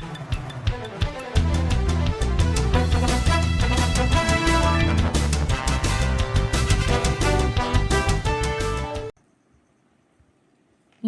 you.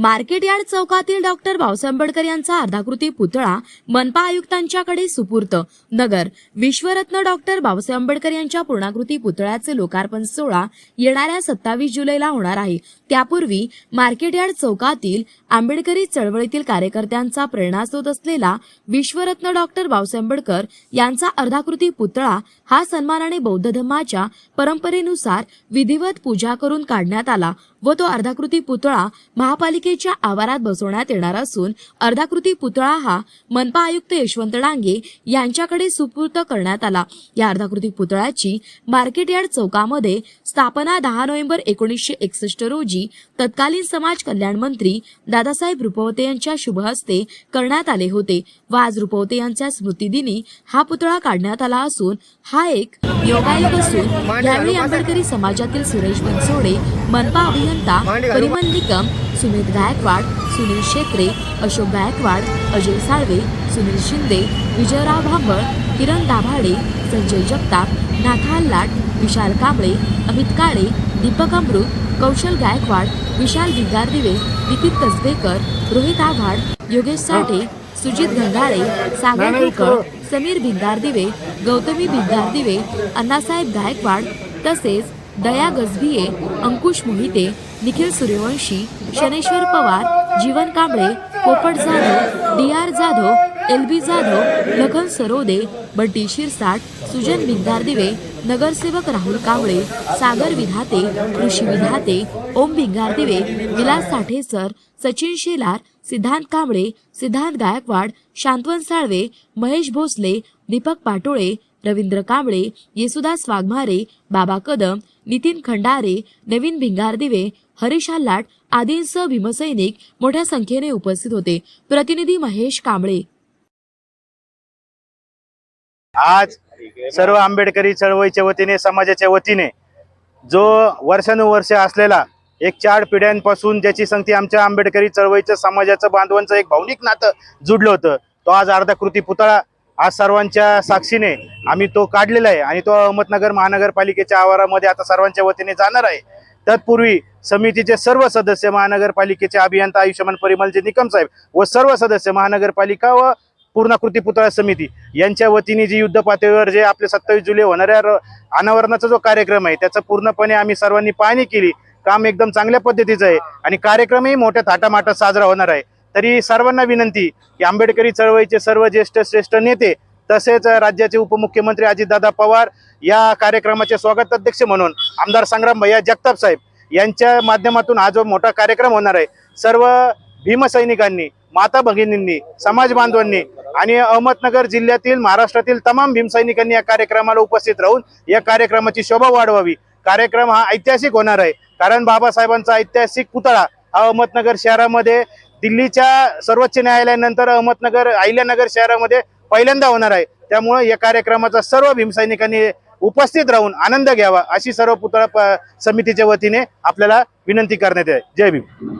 Market yard चौकातील doctor Bhausaheb Ambedkar यांचा अर्धाकृती पुतळा मनपा आयुक्तांच्याकडे सुपूर्त. नगर. विश्वरत्न डॉक्टर बाबासाहेब आंबेडकर यांच्या पूर्णाकृती पुतळ्याचे लोकार्पण सोहळा येणाऱ्या सत्तावीस जुलैला होणार आहे. त्यापूर्वी मार्केट यार्ड चौकातील आंबेडकरी चळवळीतील कार्यकर्त्यांचा प्रेरणास्रोत असलेला विश्वरत्न डॉक्टर बाबासाहेब आंबेडकर यांचा अर्धाकृती पुतळा हा सन्मानाने बौद्ध धर्माच्या परंपरेनुसार विधिवत पूजा करून काढण्यात आला. व तो अर्धाकृती पुतळा महापालिकेच्या आवारात बसवण्यात येणार असून अर्धाकृती पुतळा हा मनपा आयुक्त यशवंत डांगे यांच्याकडे सुपूर्त करण्यात आला. या अर्धाकृती पुतळ्याची मार्केट यार्ड चौकामध्ये स्थापना दहा नोव्हेंबर एकोणीसशे एकसष्ट रोजी तत्कालीन समाज कल्याण मंत्री दादासाहेब रुपवते यांच्या शुभहस्ते करण्यात आले होते. व आज रुपवते यांच्या स्मृतिदिनी हा पुतळा काढण्यात आला असून हा एक योगायोग असून यावेळी आंबेडकरी समाजातील सुरेश बनसोडे मनपा अभियंता परिमल निकम सुमित गायकवाड सुनील शेत्रे अशोक गायकवाड अजय साळवे सुनील शिंदे विजयराव भांबळ किरण दाभाडे संजय जगताप नाथा लाट विशाल कांबळे अमित काळे दीपक अमृत कौशल गायकवाड विशाल भिगारदिवे विपिन कसबेकर रोहित आव्हाड योगेश साठे सुजित गंगाळे सागर कुलकर्णी समीर भिंगारदिवे गौतमी भिंगारदिवे अण्णासाहेब गायकवाड तसेच दया गजभिये अंकुश Mohite Nikhil Suryavanshi Shaneshwar Pawar Jeevan Kamble Popat Jadhav D R Jadhav L B Jadhav Lakhan Sarode Baddi Shirsat Sujan Bhingardive नगरसेवक राहुल कावळे सागर विधाते ऋषी विधाते ओम भिंगारदिवे विलास साठेसर सचिन शेलार सिद्धांत कांबळे सिद्धांत गायकवाड शांतवन साळवे महेश भोसले दीपक पाटोळे रवींद्र कांबळे येसुदास वाघमारे बाबा कदम नितीन खंडारे नवीन भिंगारदिवे हरीश हल्लाट आदींसह भीमसैनिक मोठ्या संख्येने उपस्थित होते. प्रतिनिधी महेश कांबळे. आज सर्व आंबेडकरी चळवळीच्या वतीने समाजाच्या वतीने जो वर्षानुवर्ष असलेला एक चार पिढ्यांपासून ज्याची संगती आमच्या आंबेडकरी चळवळीचं समाजाचं बांधवांचं एक भावनिक नातं जुडलं होतं तो आज अर्धा कृती पुतळा आज सर्वांच्या साक्षीने आम्ही तो काढलेला आहे आणि तो अहमदनगर महानगरपालिकेच्या आवारामध्ये आता सर्वांच्या वतीने जाणार आहे. तत्पूर्वी समितीचे सर्व सदस्य महानगरपालिकेचे अभियंता आयुष्यमान परिमलजी निकम साहेब व सर्व सदस्य महानगरपालिका व पूर्णाकृती पुतळा समिती यांच्या वतीने जी युद्ध पातळीवर जे आपले सत्तावीस जुलै होणाऱ्या अनावरणाचा जो कार्यक्रम आहे त्याचा पूर्णपणे आम्ही सर्वांनी पाहणी केली. काम एकदम चांगल्या पद्धतीचं आहे आणि कार्यक्रमही मोठ्या थाटामाटात साजरा होणार आहे. तरी सर्वांना विनंती की आंबेडकरी चळवळीचे सर्व ज्येष्ठ श्रेष्ठ नेते तसेच राज्याचे उपमुख्यमंत्री अजितदादा पवार या कार्यक्रमाचे स्वागत अध्यक्ष म्हणून आमदार संग्राम भैया जगताप साहेब यांच्या माध्यमातून हा जो मोठा कार्यक्रम होणार आहे सर्व भीमसैनिकांनी माता भगिनींनी समाज बांधवांनी आणि अहमदनगर जिल्ह्यातील महाराष्ट्रातील तमाम भीमसैनिकांनी या कार्यक्रमाला उपस्थित राहून या कार्यक्रमाची शोभा वाढवावी. कार्यक्रम हा ऐतिहासिक होणार आहे. कारण बाबासाहेबांचा ऐतिहासिक पुतळा हा अहमदनगर शहरामध्ये दिल्लीच्या सर्वोच्च न्यायालयानंतर अहमदनगर अहिल्यानगर शहरामध्ये पहिल्यांदा होणार आहे. त्यामुळे या कार्यक्रमाचा सर्व भीमसैनिकांनी उपस्थित राहून आनंद घ्यावा अशी सर्व पुतळा प- समितीच्या वतीने आपल्याला विनंती करण्यात आहे जय भीम.